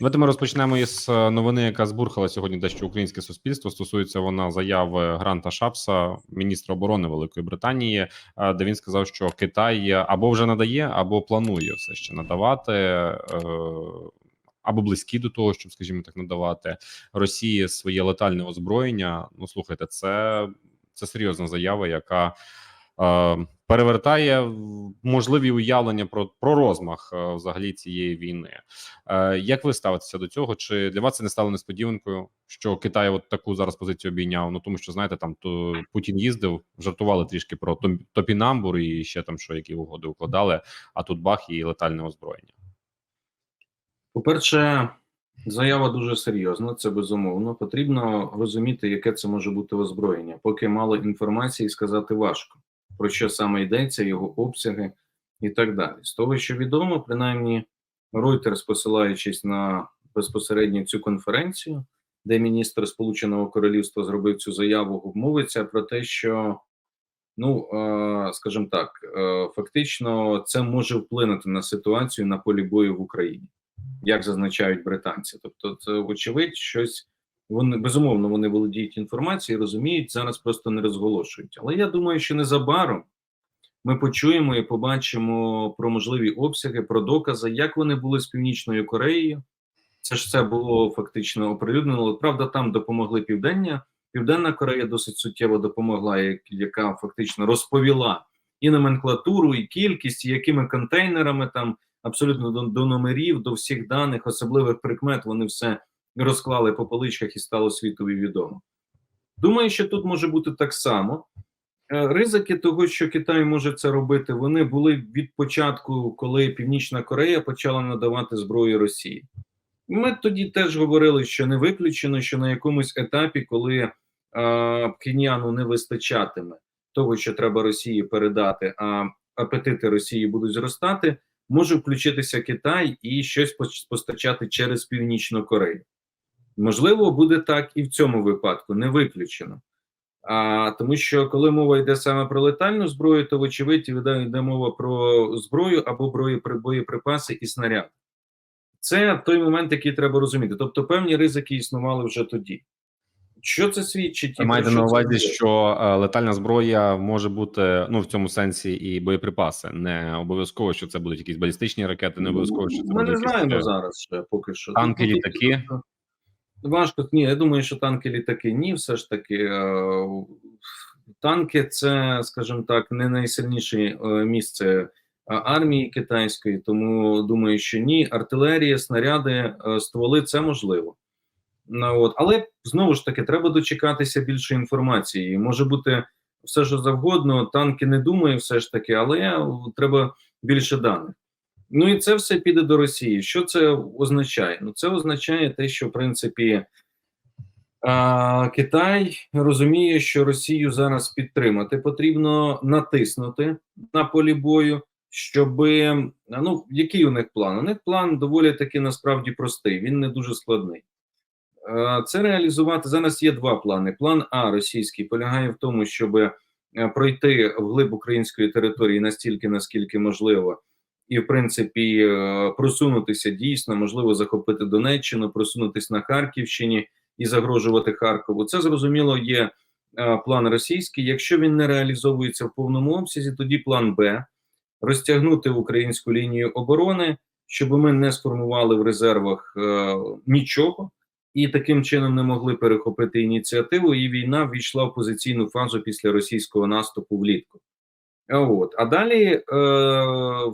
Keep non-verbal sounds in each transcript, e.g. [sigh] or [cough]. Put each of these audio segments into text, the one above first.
Давайте ми розпочнемо із е, новини, яка збурхала сьогодні дещо українське суспільство. Стосується вона заяви Гранта Шапса, міністра оборони Великої Британії, е, де він сказав, що Китай або вже надає, або планує все ще надавати. е, Або близькі до того, щоб, скажімо так, надавати Росії своє летальне озброєння. Ну слухайте, це, це серйозна заява, яка перевертає можливі уявлення про, про розмах е, взагалі цієї війни. Е, як ви ставитеся до цього? Чи для вас це не стало несподіванкою, що Китай от таку зараз позицію обійняв? Ну тому що знаєте, там то Путін їздив, жартували трішки про топінамбур і ще там що які угоди укладали. А тут бах і летальне озброєння. По-перше, заява дуже серйозна, це безумовно. Потрібно розуміти, яке це може бути озброєння. Поки мало інформації, сказати важко, про що саме йдеться, його обсяги і так далі. З того, що відомо, принаймні, Reuters, посилаючись на безпосередньо цю конференцію, де міністр Сполученого Королівства зробив цю заяву, мовиться про те, що. Ну, е, скажімо так, е, фактично, це може вплинути на ситуацію на полі бою в Україні як зазначають британці. Тобто, це вочевидь, щось вони безумовно вони володіють інформацією, розуміють, зараз просто не розголошують. Але я думаю, що незабаром ми почуємо і побачимо про можливі обсяги, про докази, як вони були з Північною Кореєю. Це ж це було фактично оприлюднено. Правда, там допомогли Південня. Південна Корея досить суттєво допомогла, яка фактично розповіла і номенклатуру, і кількість, і якими контейнерами там абсолютно до, до номерів, до всіх даних, особливих прикмет, вони все розклали по поличках і стало світові відомо. Думаю, що тут може бути так само. Е, Ризики того, що Китай може це робити, вони були від початку, коли Північна Корея почала надавати зброю Росії. Ми тоді теж говорили, що не виключено, що на якомусь етапі, коли е, Пхеньяну не вистачатиме того, що треба Росії передати, а апетити Росії будуть зростати, може включитися Китай і щось постачати через Північну Корею. Можливо, буде так і в цьому випадку, не виключено. А тому, що коли мова йде саме про летальну зброю, то вочевидь йде, мова про зброю або боєприпаси і снаряди. Це той момент, який треба розуміти. Тобто, певні ризики існували вже тоді. Що це свідчить? і маєте на увазі, що е, летальна зброя може бути ну в цьому сенсі і боєприпаси. Не обов'язково, що це будуть якісь балістичні ракети, не обов'язково, що це Ми будуть не знаємо е, зараз ще поки що. танки, Ну, тут- літаки. Важко ні. Я думаю, що танки, літаки ні, все ж таки. е, Танки це, скажімо так, не найсильніше е, місце е, армії китайської, тому думаю, що ні. Артилерія, снаряди, стволи це можливо. Ну, от. Але знову ж таки, треба дочекатися більше інформації. Може бути все, що завгодно. Танки не думаю, все ж таки, але треба більше даних. Ну і це все піде до Росії. Що це означає? Ну, це означає те, що в принципі Китай розуміє, що Росію зараз підтримати потрібно натиснути на полі бою, щоб ну який у них план? У них план доволі таки насправді простий. Він не дуже складний. Це реалізувати зараз. Є два плани. План А російський полягає в тому, щоб пройти вглиб української території настільки, наскільки можливо, і в принципі е, просунутися дійсно, можливо, захопити Донеччину, просунутися на Харківщині і загрожувати Харкову. Це зрозуміло є е, план російський. Якщо він не реалізовується в повному обсязі, тоді план Б розтягнути українську лінію оборони, щоб ми не сформували в резервах е, нічого. І таким чином не могли перехопити ініціативу, і війна ввійшла в позиційну фазу після російського наступу влітку. От а далі е,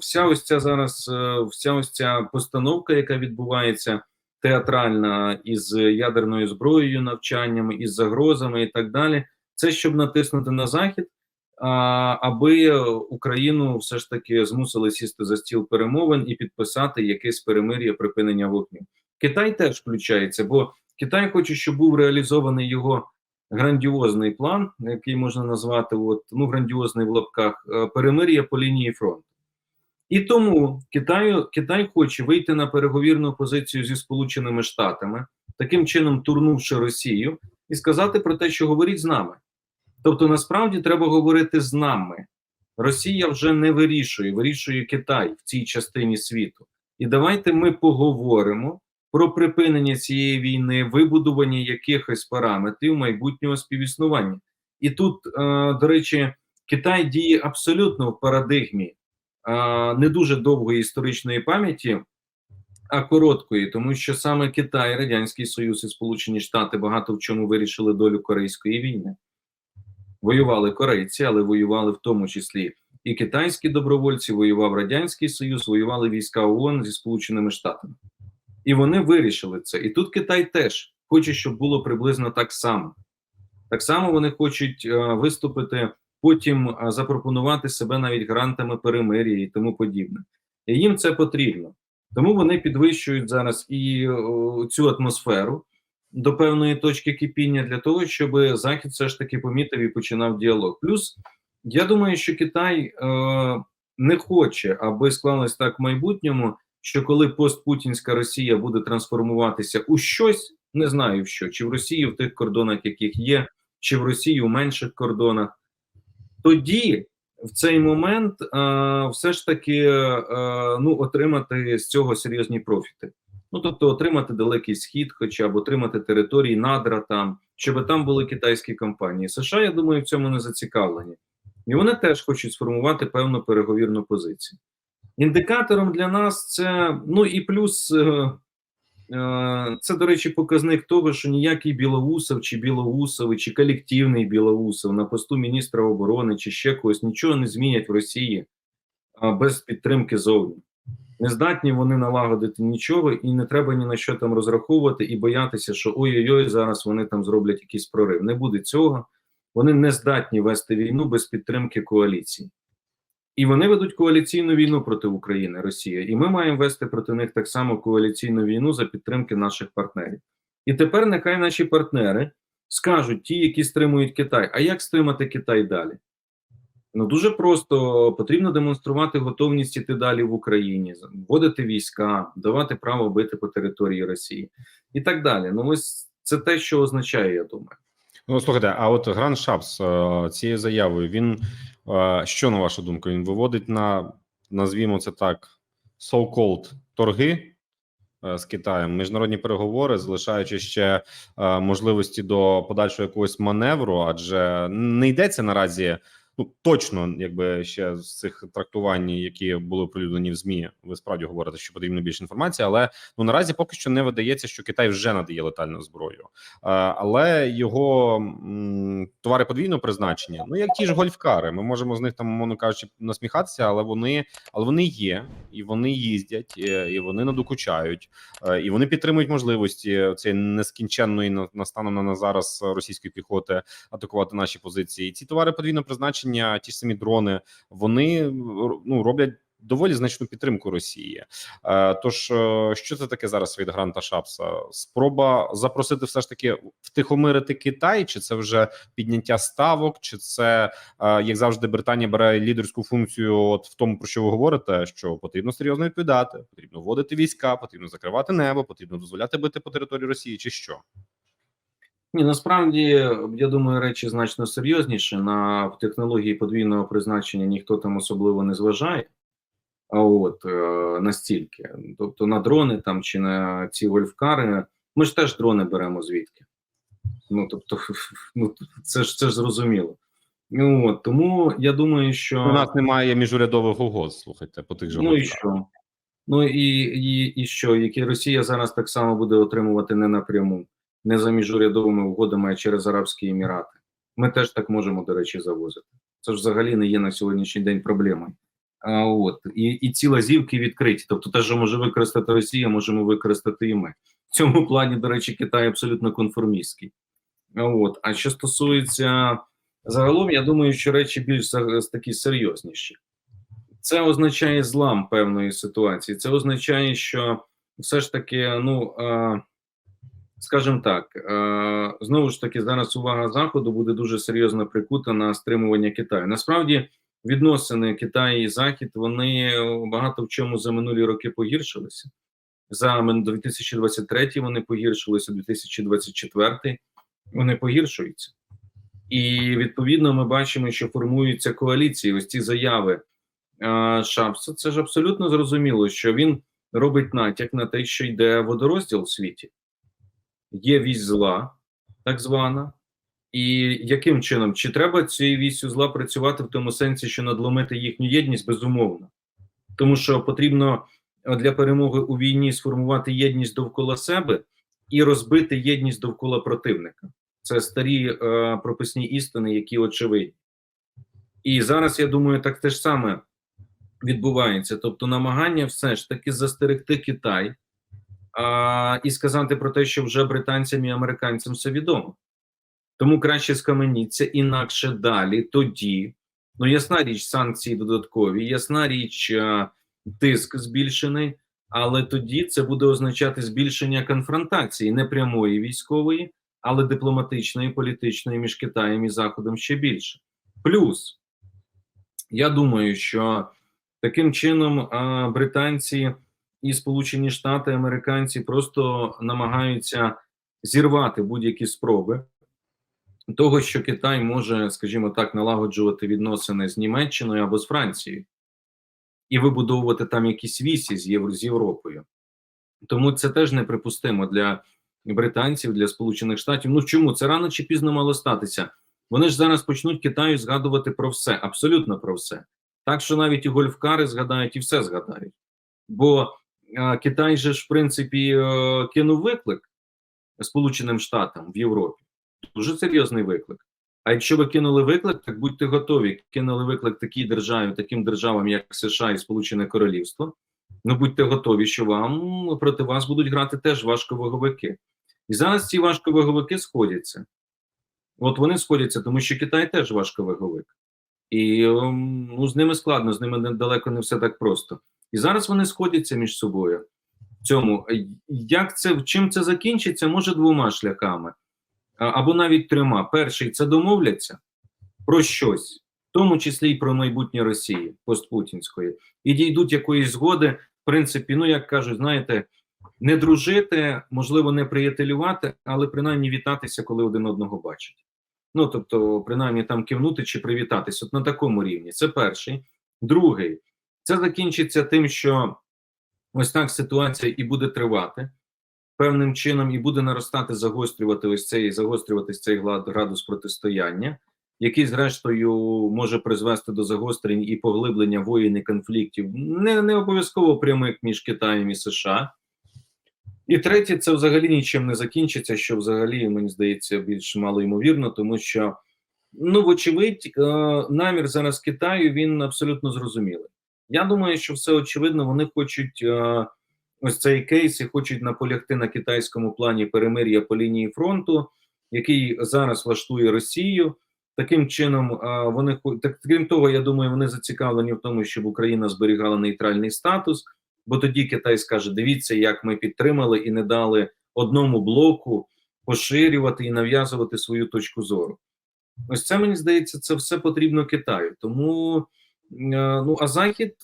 вся ось ця зараз, е, вся ось ця постановка, яка відбувається театральна із ядерною зброєю, навчаннями, із загрозами і так далі. Це щоб натиснути на захід, а, аби Україну все ж таки змусили сісти за стіл перемовин і підписати якесь перемир'я припинення вогню. Китай теж включається, бо Китай хоче, щоб був реалізований його грандіозний план, який можна назвати от, ну, грандіозний в лапках, е, перемир'я по лінії фронту. І тому Китаю, Китай хоче вийти на переговірну позицію зі Сполученими Штатами, таким чином турнувши Росію, і сказати про те, що говоріть з нами. Тобто, насправді треба говорити з нами. Росія вже не вирішує, вирішує Китай в цій частині світу. І давайте ми поговоримо про припинення цієї війни, вибудування якихось параметрів майбутнього співіснування. І тут, е, до речі, Китай діє абсолютно в парадигмі е, не дуже довгої історичної пам'яті, а короткої, тому що саме Китай, Радянський Союз і Сполучені Штати багато в чому вирішили долю Корейської війни. Воювали корейці, але воювали в тому числі і китайські добровольці, воював Радянський Союз, воювали війська ООН зі Сполученими Штатами. І вони вирішили це. І тут Китай теж хоче, щоб було приблизно так само. Так само вони хочуть е, виступити, потім е, запропонувати себе навіть грантами перемир'я і тому подібне. І їм це потрібно. Тому вони підвищують зараз і о, цю атмосферу до певної точки кипіння для того, щоб Захід все ж таки помітив і починав діалог. Плюс я думаю, що Китай е, не хоче, аби склалось так в майбутньому, що коли постпутінська Росія буде трансформуватися у щось, не знаю в що, чи в Росії в тих кордонах, яких є, чи в Росії у менших кордонах, тоді в цей момент е, все ж таки е, ну, отримати з цього серйозні профіти. Ну тобто отримати далекий схід, хоча б отримати території надра там, щоб там були китайські компанії. США, я думаю, в цьому не зацікавлені. І вони теж хочуть сформувати певну переговірну позицію. Індикатором для нас це, ну і плюс, е, е, це, до речі, показник того, що ніякий Білоусов чи Білоусов, чи колективний Білоусов на посту міністра оборони чи ще когось нічого не змінять в Росії без підтримки зовні. Не здатні вони налагодити нічого, і не треба ні на що там розраховувати і боятися, що ой-ой-ой, зараз вони там зроблять якийсь прорив. Не буде цього. Вони не здатні вести війну без підтримки коаліції. І вони ведуть коаліційну війну проти України, Росія. І ми маємо вести проти них так само коаліційну війну за підтримки наших партнерів. І тепер нехай наші партнери скажуть, ті, які стримують Китай, а як стримати Китай далі? Ну дуже просто потрібно демонструвати готовність іти далі в Україні, вводити війська, давати право бити по території Росії і так далі. Ну ось це те, що означає, я думаю. Ну слухайте, а от Гран Шапс е, цією заявою він що на вашу думку? Він виводить на назвімо це так so-called торги е, з Китаєм, міжнародні переговори, залишаючи ще е, можливості до подальшого якогось маневру, адже не йдеться наразі. Ну точно, якби ще з цих трактувань, які були оприлюднені в змі, ви справді говорите, що потрібно більше інформації, але ну наразі поки що не видається, що Китай вже надає летальну зброю, але його м, товари подвійного призначення, ну як ті ж гольфкари, ми можемо з них там, мовно кажучи, насміхатися, але вони, але вони є, і вони їздять, і вони надокучають, і вони підтримують можливості цієї нескінченної на на зараз російської піхоти атакувати наші позиції. Ці товари подвійного призначення, ті ж самі дрони, вони ну роблять. Доволі значну підтримку Росії. Е, тож, е, що це таке зараз від Гранта Шапса? Спроба запросити все ж таки втихомирити Китай, чи це вже підняття ставок, чи це е, як завжди Британія бере лідерську функцію? От в тому про що ви говорите, що потрібно серйозно відповідати, потрібно вводити війська, потрібно закривати небо, потрібно дозволяти бити по території Росії, чи що? Ні, насправді я думаю, речі значно серйозніше. На технології подвійного призначення ніхто там особливо не зважає. А от е, настільки, тобто на дрони там чи на ці вольфкари, ми ж теж дрони беремо звідки. Ну тобто, [laughs] ну це ж це ж зрозуміло. Ну от тому я думаю, що У нас немає міжурядових угод. Слухайте, по тих же ну і що? Ну і, і, і що, які Росія зараз так само буде отримувати не напряму, не за міжурядовими угодами, а через Арабські Емірати. Ми теж так можемо, до речі, завозити. Це ж взагалі не є на сьогоднішній день проблемою. А от і, і ці лазівки відкриті. Тобто, те, що може використати Росія, можемо використати і ми. В цьому плані, до речі, Китай абсолютно конформістський. А От, а що стосується загалом, я думаю, що речі більш такі серйозніші. Це означає злам певної ситуації. Це означає, що все ж таки, ну е, скажімо так, е, знову ж таки, зараз увага заходу буде дуже серйозно прикута на стримування Китаю. Насправді, відносини Китаю і Захід вони багато в чому за минулі роки погіршилися. За 2023 вони погіршилися, 2024 вони погіршуються. І відповідно ми бачимо, що формуються коаліції. Ось ці заяви е, Шапса. Це ж абсолютно зрозуміло, що він робить натяк на те, що йде водорозділ у світі. Є вісь зла, так звана. І яким чином? Чи треба цією вісю зла працювати в тому сенсі, що надломити їхню єдність? Безумовно. Тому що потрібно е, для перемоги у війні сформувати єдність довкола себе і розбити єдність довкола противника. Це старі е, прописні істини, які очевидні. І зараз я думаю, так те ж саме відбувається. Тобто, намагання все ж таки застерегти Китай а, і сказати про те, що вже британцям і американцям все відомо. Тому краще скаменіться інакше далі, тоді. Ну, ясна річ, санкції додаткові, ясна річ, а, тиск збільшений, але тоді це буде означати збільшення конфронтації не прямої військової, але дипломатичної, політичної між Китаєм і Заходом ще більше. Плюс, я думаю, що таким чином а, британці і Сполучені Штати, американці просто намагаються зірвати будь-які спроби того, що Китай може, скажімо так, налагоджувати відносини з Німеччиною або з Францією і вибудовувати там якісь вісі з, Євро, з Європою. Тому це теж неприпустимо для британців, для Сполучених Штатів. Ну чому це рано чи пізно мало статися? Вони ж зараз почнуть Китаю згадувати про все, абсолютно про все. Так що навіть і гольфкари згадають і все згадають. Бо Китай же ж, в принципі, е, кинув виклик Сполученим Штатам в Європі. Дуже серйозний виклик. А якщо ви кинули виклик, так будьте готові. Кинули виклик такій державі, таким державам, як США і Сполучене Королівство. Ну будьте готові, що вам проти вас будуть грати теж важковаговики. І зараз ці важковаговики сходяться. От вони сходяться, тому що Китай теж важковаговик. І ем, ну, з ними складно, з ними далеко не все так просто. І зараз вони сходяться між собою. Цьому як це чим це закінчиться, може двома шляхами або навіть трьома. Перший це домовляться про щось, в тому числі і про майбутнє Росії постпутінської, і дійдуть якоїсь згоди. В принципі, ну як кажуть, знаєте, не дружити, можливо, не приятелювати, але принаймні вітатися, коли один одного бачать. Ну тобто, принаймні там кивнути чи привітатись. От на такому рівні. Це перший. Другий, це закінчиться тим, що ось так ситуація і буде тривати певним чином, і буде наростати, загострювати ось цей загострюватись цей градус протистояння, який, зрештою, може призвести до загострень і поглиблення воєн і конфліктів, не, не обов'язково прямих між Китаєм і США. І третє, це взагалі нічим не закінчиться, що взагалі, мені здається, більш мало ймовірно, тому що, ну, вочевидь, е, намір зараз Китаю він абсолютно зрозумілий. Я думаю, що все очевидно, вони хочуть е, ось цей кейс і хочуть наполягти на китайському плані перемир'я по лінії фронту, який зараз влаштує Росію. Таким чином, е, вони так, крім того, я думаю, вони зацікавлені в тому, щоб Україна зберігала нейтральний статус. Бо тоді Китай скаже: дивіться, як ми підтримали і не дали одному блоку поширювати і нав'язувати свою точку зору. Ось це мені здається, це все потрібно Китаю. Тому ну а Захід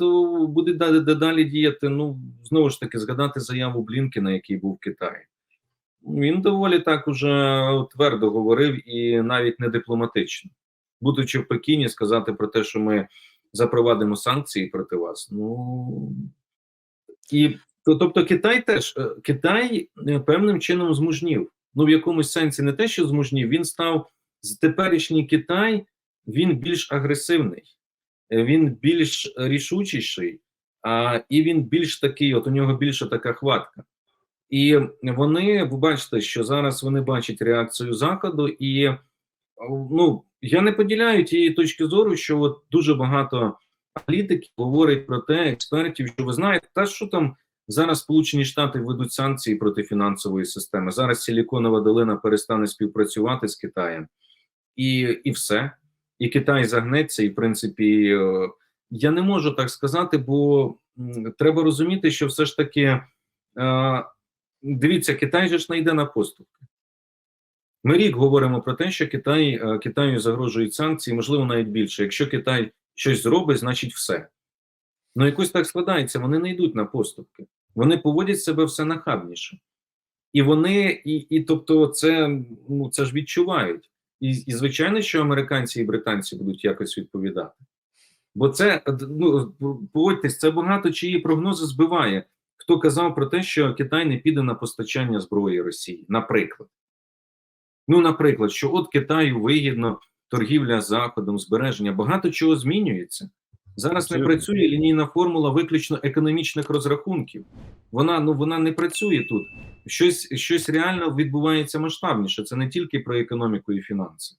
буде далі дедалі діяти. Ну знову ж таки, згадати заяву Блінкена, який був в Китаї. Він доволі так уже твердо говорив і навіть не дипломатично, будучи в Пекіні, сказати про те, що ми запровадимо санкції проти вас. Ну і тобто Китай теж е, Китай е, певним чином змужнів. Ну в якомусь сенсі не те, що змужнів, він став з теперішній Китай, він більш агресивний, е, він більш рішучіший, а і він більш такий, от у нього більша така хватка. І вони, ви бачите, що зараз вони бачать реакцію Заходу, і ну я не поділяю тієї точки зору, що от дуже багато аналітиків говорять про те, експертів, що ви знаєте, та що там зараз Сполучені Штати введуть санкції проти фінансової системи. Зараз Силіконова долина перестане співпрацювати з Китаєм, і, і все. І Китай загнеться, і в принципі, е, я не можу так сказати, бо треба розуміти, що все ж таки е, дивіться, Китай же ж не йде на поступки. Ми рік говоримо про те, що Китай е, Китаю загрожують санкції, можливо, навіть більше. Якщо Китай щось зробить, значить все. Ну якось так складається, вони не йдуть на поступки, вони поводять себе все нахабніше. І вони, і, і тобто, це ну це ж відчувають. І, і звичайно, що американці і британці будуть якось відповідати. Бо це ну погодьтесь, це багато чиї прогнози збиває, хто казав про те, що Китай не піде на постачання зброї Росії, наприклад. Ну, наприклад, що от Китаю вигідно торгівля Заходом, збереження, багато чого змінюється. Зараз не працює лінійна формула виключно економічних розрахунків. Вона ну вона не працює тут. Щось, щось реально відбувається масштабніше. Це не тільки про економіку і фінанси.